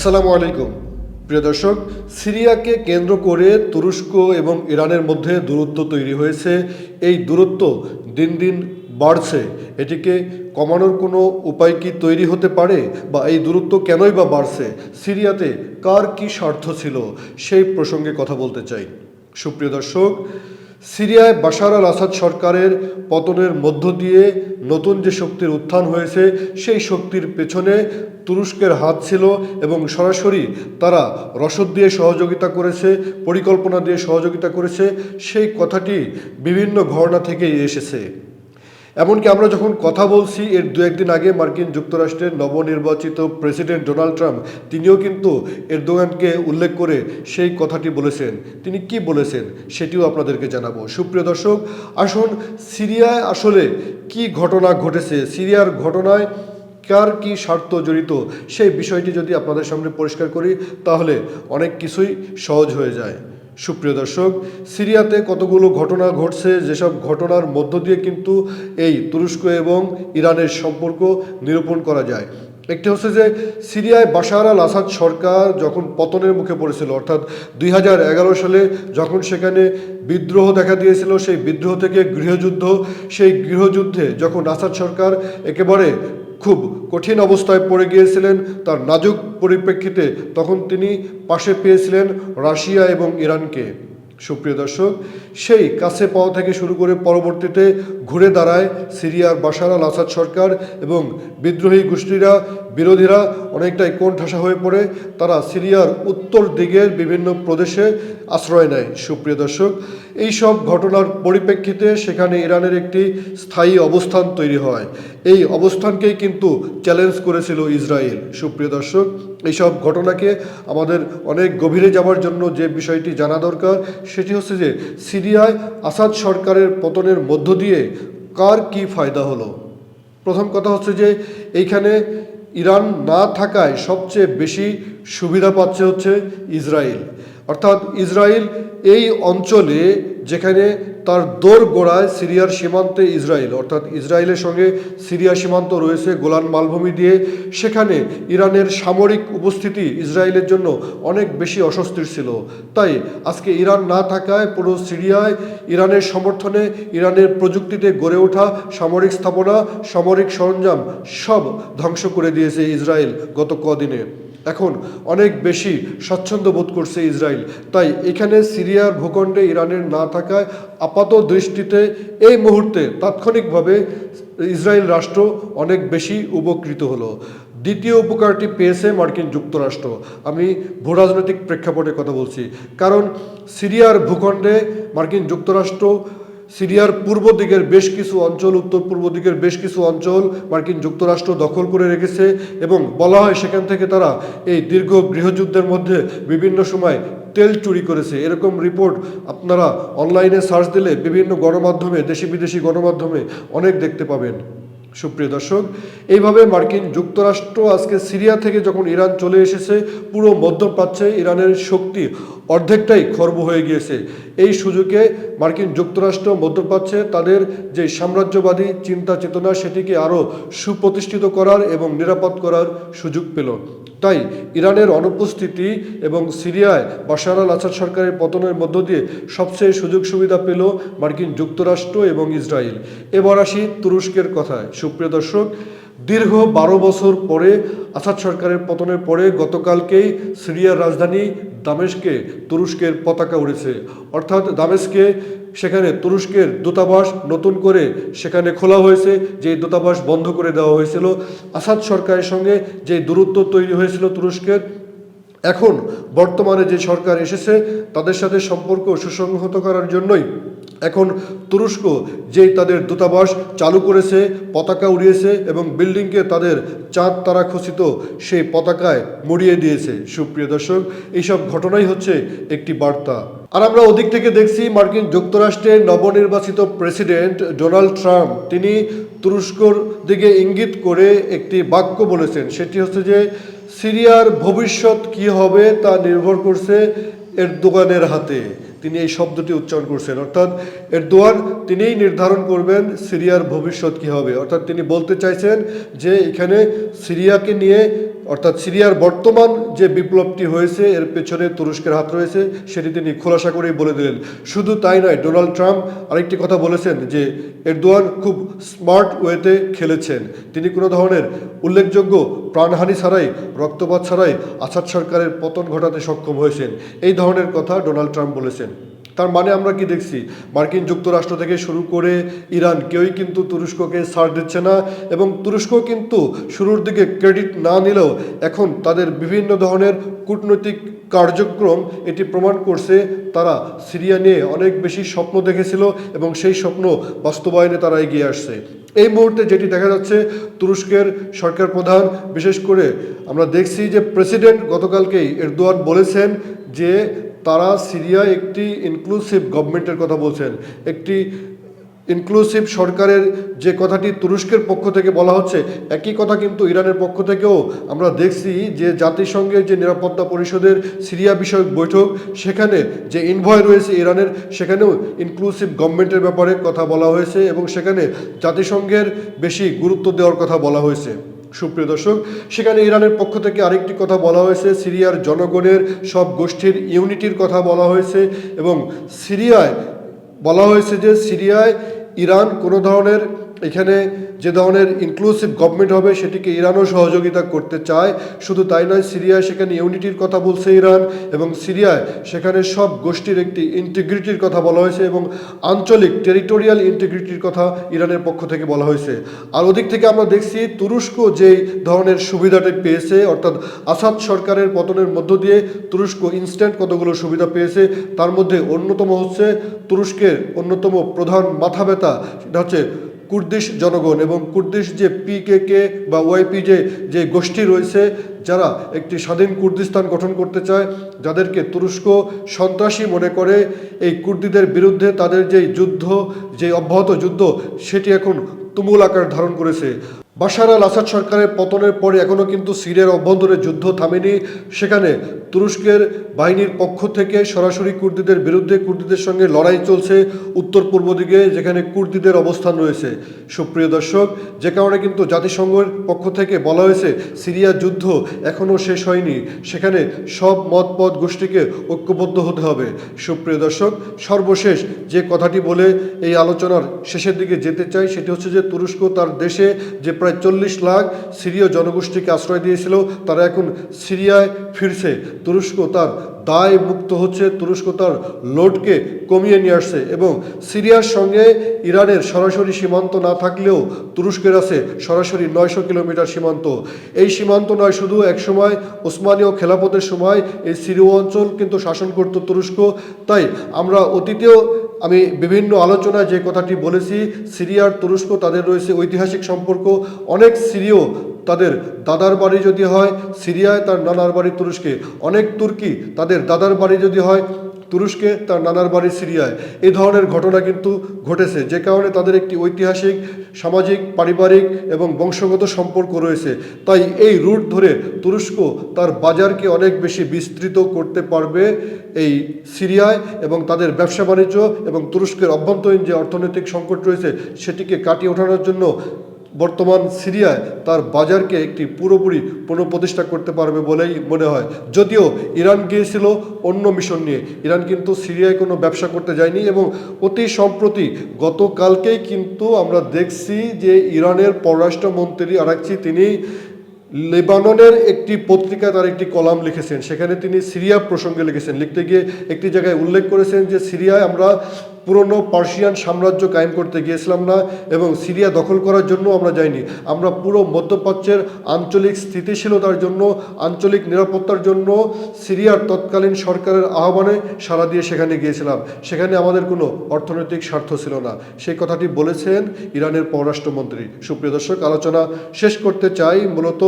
আসসালামু আলাইকুম। প্রিয় দর্শক, সিরিয়াকে কেন্দ্র করে তুরস্ক এবং ইরানের মধ্যে দূরত্ব তৈরি হয়েছে। এই দূরত্ব দিন দিন বাড়ছে। এটিকে কমানোর কোনো উপায় কি তৈরি হতে পারে বা এই দূরত্ব কেনই বা বাড়ছে? সিরিয়াতে কার কি স্বার্থ ছিল? সেই প্রসঙ্গে কথা বলতে চাই। সুপ্রিয় দর্শক সিরিয়ায় বাশার আল আসাদ সরকারের পতনের মধ্য দিয়ে নতুন যে শক্তির উত্থান হয়েছে, সেই শক্তির পেছনে তুরস্কের হাত ছিল এবং সরাসরি তারা রসদ দিয়ে সহযোগিতা করেছে, পরিকল্পনা দিয়ে সহযোগিতা করেছে। সেই কথাটি বিভিন্ন ঘটনা থেকেই এসেছে। এমনকি আমরা যখন কথা বলছি, এর দু একদিন আগে মার্কিন যুক্তরাষ্ট্রের নবনির্বাচিত প্রেসিডেন্ট ডোনাল্ড ট্রাম্প, তিনিও কিন্তু এরদোগানকে উল্লেখ করে সেই কথাটি বলেছেন। তিনি কি বলেছেন সেটিও আপনাদেরকে জানাব। সুপ্রিয় দর্শক, আসুন সিরিয়ায় আসলে কি ঘটনা ঘটেছে, সিরিয়ার ঘটনায় কার কি স্বার্থ জড়িত, সেই বিষয়টি যদি আপনাদের সামনে পরিষ্কার করি, তাহলে অনেক কিছুই সহজ হয়ে যায়। সুপ্রিয় দর্শক, সিরিয়াতে কতগুলো ঘটনা ঘটছে, যেসব ঘটনার মধ্য দিয়ে কিন্তু এই তুরস্ক এবং ইরানের সম্পর্ক নিরূপণ করা যায়। একটি হচ্ছে যে, সিরিয়ায় বাশার আল আসাদ সরকার যখন পতনের মুখে পড়েছিল, অর্থাৎ দুই হাজার এগারো সালে যখন সেখানে বিদ্রোহ দেখা দিয়েছিল, সেই বিদ্রোহ থেকে গৃহযুদ্ধ, সেই গৃহযুদ্ধে যখন আসাদ সরকার একেবারে খুব কঠিন অবস্থায় পড়ে গিয়েছিলেন। তার নাজুক পরিপ্রেক্ষিতে তখন তিনি পাশে পেয়েছিলেন রাশিয়া এবং ইরানকে। সুপ্রিয় দর্শক, সেই কাছে পাওয়া থেকে শুরু করে পরবর্তীতে ঘুরে দাঁড়ায় সিরিয়ার বাশার আল আসাদ সরকার এবং বিদ্রোহী গোষ্ঠীরা বিরোধীরা অনেকটাই কোণঠাসা হয়ে পড়ে। তারা সিরিয়ার উত্তর দিকের বিভিন্ন প্রদেশে আশ্রয় নেয়। সুপ্রিয় দর্শক, এই সব ঘটনার পরিপ্রেক্ষিতে সেখানে ইরানের একটি স্থায়ী অবস্থান তৈরি হয়। এই অবস্থানকেই কিন্তু চ্যালেঞ্জ করেছিল ইসরায়েল। সুপ্রিয় দর্শক এইসব ঘটনাকে আমাদের অনেক গভীরে যাওয়ার জন্য যে বিষয়টি জানা দরকার, সেটি হচ্ছে যে সিরিয়ায় আসাদ সরকারের পতনের মধ্য দিয়ে কার কি ফায়দা হলো? প্রথম কথা হচ্ছে যে, এইখানে ইরান না থাকায় সবচেয়ে বেশি সুবিধা পাচ্ছে হচ্ছে ইসরায়েল। অর্থাৎ ইসরায়েল এই অঞ্চলে যেখানে তার দোর গোড়ায় সিরিয়ার সীমান্তে ইসরায়েল, অর্থাৎ ইসরায়েলের সঙ্গে সিরিয়া সীমান্ত রয়েছে গোলান মালভূমি দিয়ে। সেখানে ইরানের সামরিক উপস্থিতি ইসরায়েলের জন্য অনেক বেশি অস্বস্তির ছিল। তাই আজকে ইরান না থাকায় পুরো সিরিয়ায় ইরানের সমর্থনে, ইরানের প্রযুক্তিতে গড়ে ওঠা সামরিক স্থাপনা, সামরিক সরঞ্জাম সব ধ্বংস করে দিয়েছে ইসরায়েল গত কদিনে। এখন অনেক বেশি স্বচ্ছন্দ বোধ করছে ইসরায়েল। তাই এখানে সিরিয়ার ভূখণ্ডে ইরানের না থাকায় আপাত দৃষ্টিতে এই মুহূর্তে তাৎক্ষণিকভাবে ইসরায়েল রাষ্ট্র অনেক বেশি উপকৃত হলো। দ্বিতীয় উপকারটি পেয়েছে মার্কিন যুক্তরাষ্ট্র। আমি ভূরাজনৈতিক প্রেক্ষাপটে কথা বলছি। কারণ সিরিয়ার ভূখণ্ডে মার্কিন যুক্তরাষ্ট্র সিরিয়ার পূর্ব দিকের বেশ কিছু অঞ্চল, উত্তর পূর্ব দিকের বেশ কিছু অঞ্চল মার্কিন যুক্তরাষ্ট্র দখল করে রেখেছে এবং বলা হয় সেখান থেকে তারা এই দীর্ঘ গৃহযুদ্ধের মধ্যে বিভিন্ন সময় তেল চুরি করেছে। এরকম রিপোর্ট আপনারা অনলাইনে সার্চ দিলে বিভিন্ন গণমাধ্যমে, দেশি বিদেশি গণমাধ্যমে অনেক দেখতে পাবেন। সুপ্রিয় দর্শক, এইভাবে মার্কিন যুক্তরাষ্ট্র আজকে সিরিয়া থেকে যখন ইরান চলে এসেছে, পুরো মধ্যপ্রাচ্যে ইরানের শক্তি অর্ধেকটাই খর্ব হয়ে গিয়েছে। এই সুযোগে মার্কিন যুক্তরাষ্ট্র মধ্যপ্রাচ্যে তাদের যে সাম্রাজ্যবাদী চিন্তা চেতনা, সেটিকে আরও সুপ্রতিষ্ঠিত করার এবং নিরাপদ করার সুযোগ পেল। তাই ইরানের অনুপস্থিতি এবং সিরিয়ায় বাশার আল আসাদ সরকারের পতনের মধ্য দিয়ে সবচেয়ে সুযোগ সুবিধা পেল মার্কিন যুক্তরাষ্ট্র এবং ইসরায়েল। এবার আসি তুরস্কের কথায়। সুপ্রিয় দর্শক দীর্ঘ বারো বছর পরে আসাদ সরকারের পতনের পরে গতকালকেই সিরিয়ার রাজধানী দামেশকে তুরস্কের পতাকা উড়েছে। অর্থাৎ দামেশকে সেখানে তুরস্কের দূতাবাস নতুন করে সেখানে খোলা হয়েছে যে দূতাবাস বন্ধ করে দেওয়া হয়েছিল। আসাদ সরকারের সঙ্গে যে দূরত্ব তৈরি হয়েছিল তুরস্কের, এখন বর্তমানে যে সরকার এসেছে, তাদের সাথে সম্পর্ক সুসংহত করার জন্যই এখন তুরস্ক, যেই তাদের দূতাবাস চালু করেছে, পতাকা উড়িয়েছে এবং বিল্ডিংকে তাদের চাঁদ তারা খচিত, সেই পতাকায় মুড়িয়ে দিয়েছে। সুপ্রিয় দর্শক, এইসব ঘটনাই হচ্ছে একটি বার্তা। আর আমরা ওদিক থেকে দেখছি মার্কিন যুক্তরাষ্ট্রের নবনির্বাচিত প্রেসিডেন্ট ডোনাল্ড ট্রাম্প। তিনি তুরস্কর দিকে ইঙ্গিত করে একটি বাক্য বলেছেন, সেটি হচ্ছে যে, সিরিয়ার ভবিষ্যৎ কি হবে তা নির্ভর করছে এর দোকানের হাতে। তিনি এই শব্দটি উচ্চারণ করছেন। অর্থাৎ এর এরদোয়ান তিনিই নির্ধারণ করবেন সিরিয়ার ভবিষ্যৎ কি হবে। অর্থাৎ তিনি বলতে চাইছেন যে এখানে সিরিয়াকে নিয়ে অর্থাৎ সিরিয়ার বর্তমান যে বিপ্লবটি হয়েছে, এর পেছনে তুরস্কের হাত রয়েছে, সেটি তিনি খোলাসা করেই বলে দিলেন। শুধু তাই নয়, ডোনাল্ড ট্রাম্প আরেকটি কথা বলেছেন যে, এরদোয়ান খুব স্মার্ট ওয়েতে খেলেছেন। তিনি কোনো ধরনের উল্লেখযোগ্য প্রাণহানি ছাড়াই, রক্তপাত ছাড়াই আসাদ সরকারের পতন ঘটাতে সক্ষম হয়েছেন। এই ধরনের কথা ডোনাল্ড ট্রাম্প বলেছেন। তার মানে আমরা কি দেখছি? মার্কিন যুক্তরাষ্ট্র থেকে শুরু করে ইরান কেউই কিন্তু তুরস্ককে ছাড় দিচ্ছে না এবং তুরস্ক কিন্তু শুরুর দিকে ক্রেডিট না নিলেও এখন তাদের বিভিন্ন ধরনের কূটনৈতিক কার্যক্রম এটি প্রমাণ করছে। তারা সিরিয়া নিয়ে অনেক বেশি স্বপ্ন দেখেছিল এবং সেই স্বপ্ন বাস্তবায়নে তারা এগিয়ে আসছে। এই মুহূর্তে যেটি দেখা যাচ্ছে, তুরস্কের সরকার প্রধান, বিশেষ করে আমরা দেখছি যে প্রেসিডেন্ট গতকালকেই এরদোয়ান বলেছেন যে তারা সিরিয়ায় একটি ইনক্লুসিভ গভর্নমেন্টের কথা বলছেন। একটি ইনক্লুসিভ সরকারের যে কথাটি তুরস্কের পক্ষ থেকে বলা হচ্ছে, একই কথা কিন্তু ইরানের পক্ষ থেকেও আমরা দেখছি যে জাতিসংঘের যে নিরাপত্তা পরিষদের সিরিয়া বিষয়ক বৈঠক, সেখানে যে ইনভয় রয়েছে ইরানের, সেখানেও ইনক্লুসিভ গভর্নমেন্টের ব্যাপারে কথা বলা হয়েছে এবং সেখানে জাতিসংঘের বেশি গুরুত্ব দেওয়ার কথা বলা হয়েছে। সুপ্রিয় দর্শক, সেখানে ইরানের পক্ষ থেকে আরেকটি কথা বলা হয়েছে। সিরিয়ার জনগণের সব গোষ্ঠীর ইউনিটির কথা বলা হয়েছে এবং সিরিয়ায় বলা হয়েছে যে সিরিয়ায় ইরান কোনো ধরনের এখানে যে ধরনের ইনক্লুসিভ গভর্নমেন্ট হবে সেটিকে ইরানও সহযোগিতা করতে চায়। শুধু তাই নয়, সিরিয়ায় সেখানে ইউনিটির কথা বলছে ইরান এবং সিরিয়ায় সেখানে সব গোষ্ঠীর একটি ইন্টিগ্রিটির কথা বলা হয়েছে এবং আঞ্চলিক টেরিটোরিয়াল ইন্টিগ্রিটির কথা ইরানের পক্ষ থেকে বলা হয়েছে। আর ওদিক থেকে আমরা দেখছি তুরস্ক যেই ধরনের সুবিধাটি পেয়েছে, অর্থাৎ আসাদ সরকারের পতনের মধ্য দিয়ে তুরস্ক ইনস্ট্যান্ট কতগুলো সুবিধা পেয়েছে, তার মধ্যে অন্যতম হচ্ছে তুরস্কের অন্যতম প্রধান মাথা ব্যথা সেটা হচ্ছে কুর্দিশ জনগণ এবং কুর্দিশ যে পিকেকে বা ওয়াইপি যে যে গোষ্ঠী রয়েছে, যারা একটি স্বাধীন কুর্দিস্তান গঠন করতে চায়, যাদেরকে তুরস্ক সন্ত্রাসী মনে করে, এই কুর্দিদের বিরুদ্ধে তাদের যে যুদ্ধ যে অব্যাহত যুদ্ধ, সেটি এখন তুমুল আকার ধারণ করেছে। বাশার আল আসাদ সরকারের পতনের পরে এখনও কিন্তু সিরিয়ার অভ্যন্তরে যুদ্ধ থামেনি। সেখানে তুরস্কের বাহিনীর পক্ষ থেকে সরাসরি কুর্দিদের বিরুদ্ধে কুর্দিদের সঙ্গে লড়াই চলছে উত্তর পূর্ব দিকে, যেখানে কুর্দিদের অবস্থান রয়েছে। সুপ্রিয় দর্শক, যে কারণে কিন্তু জাতিসংঘের পক্ষ থেকে বলা হয়েছে, সিরিয়া যুদ্ধ এখনও শেষ হয়নি। সেখানে সব মত পথ গোষ্ঠীকে ঐক্যবদ্ধ হতে হবে। সুপ্রিয় দর্শক, সর্বশেষ যে কথাটি বলে এই আলোচনার শেষের দিকে যেতে চাই, সেটি হচ্ছে যে তুরস্ক তার দেশে যে প্রায় চল্লিশ লাখ সিরীয় জনগোষ্ঠীকে আশ্রয় দিয়েছিল। তারা এখন সিরিয়ায় ফিরছে। তুরস্ক তার দায় মুক্ত হচ্ছে। তুরস্ক তার লোডকে কমিয়ে নিয়ে আসছে এবং সিরিয়ার সঙ্গে ইরানের সরাসরি সীমান্ত না থাকলেও তুরস্কের আছে সরাসরি নয়শো কিলোমিটার সীমান্ত। এই সীমান্ত নয়, শুধু একসময় ওসমানীয় খেলাপথের সময় এই সিরীয় অঞ্চল কিন্তু শাসন করত তুরস্ক। তাই আমরা অতীতেও আমি বিভিন্ন আলোচনায় যে কথাটি বলেছি, সিরিয়ার তুরস্ক, তাদের রয়েছে ঐতিহাসিক সম্পর্ক। অনেক সিরিয় তাদের দাদার বাড়ি যদি হয়, সিরিয়ায় তার নানার বাড়ি তুরস্কে। অনেক তুর্কি তাদের দাদার বাড়ি যদি হয় তুরস্কে তার নানার বাড়ি সিরিয়ায়। এ ধরনের ঘটনা কিন্তু ঘটেছে, যে কারণে তাদের একটি ঐতিহাসিক, সামাজিক, পারিবারিক এবং বংশগত সম্পর্ক রয়েছে। তাই এই রুট ধরে তুরস্ক তার বাজারকে অনেক বেশি বিস্তৃত করতে পারবে এই সিরিয়ায় এবং তাদের ব্যবসা বাণিজ্য এবং তুরস্কের অভ্যন্তরীণ যে অর্থনৈতিক সংকট রয়েছে, সেটিকে কাটিয়ে ওঠানোর জন্য বর্তমান সিরিয়ায় তার বাজারকে একটি পুরোপুরি পুনঃপ্রতিষ্ঠা করতে পারবে বলেই মনে হয়। যদিও ইরান গিয়েছিল অন্য মিশন নিয়ে। ইরান কিন্তু সিরিয়ায় কোনো ব্যবসা করতে যায়নি এবং অতি সম্প্রতি গতকালকেই কিন্তু আমরা দেখছি যে ইরানের পররাষ্ট্রমন্ত্রী আরাকচি তিনি লেবাননের একটি পত্রিকায় তার একটি কলাম লিখেছেন। সেখানে তিনি সিরিয়া প্রসঙ্গে লিখেছেন। লিখতে গিয়ে একটি জায়গায় উল্লেখ করেছেন যে সিরিয়ায় আমরা পুরনো পার্সিয়ান সাম্রাজ্য কায়েম করতে গিয়েছিলাম না এবং সিরিয়া দখল করার জন্য আমরা যাইনি। আমরা পুরো মধ্যপ্রাচ্যের আঞ্চলিক স্থিতিশীলতার জন্য, আঞ্চলিক নিরাপত্তার জন্য সিরিয়ার তৎকালীন সরকারের আহ্বানে সাড়া দিয়ে সেখানে গিয়েছিলাম। সেখানে আমাদের কোনো অর্থনৈতিক স্বার্থ ছিল না। সেই কথাটি বলেছেন ইরানের পররাষ্ট্রমন্ত্রী। সুপ্রিয় দর্শক, আলোচনা শেষ করতে চাই। মূলত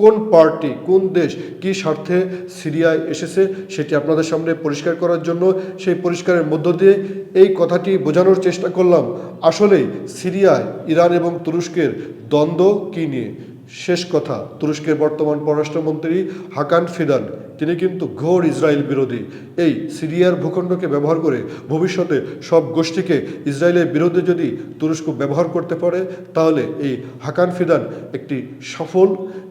কোন পার্টি, কোন দেশ কি স্বার্থে সিরিয়ায় এসেছে সেটি আপনাদের সামনে পরিষ্কার করার জন্য সেই পরিষ্কারের মধ্য দিয়ে এই কথাটি বোঝানোর চেষ্টা করলাম। আসলে সিরিয়ায় ইরান এবং তুরস্কের দ্বন্দ্ব কী নিয়ে? শেষ কথা, তুরস্কের বর্তমান পররাষ্ট্রমন্ত্রী হাকান ফিদান, তিনি কিন্তু ঘোর ইসরায়েল বিরোধী। এই সিরিয়ার ভূখণ্ডকে ব্যবহার করে ভবিষ্যতে সব গোষ্ঠীকে ইসরায়েলের বিরুদ্ধে যদি তুরস্ক ব্যবহার করতে পারে, তাহলে এই হাকান ফিদান একটি সফল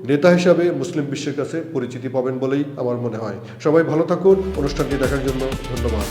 নেতা হিসাবে মুসলিম বিশ্বের কাছে পরিচিতি পাবেন বলেই আমার মনে হয়। সবাই ভালো থাকুন, অনুষ্ঠানটি দেখার জন্য ধন্যবাদ।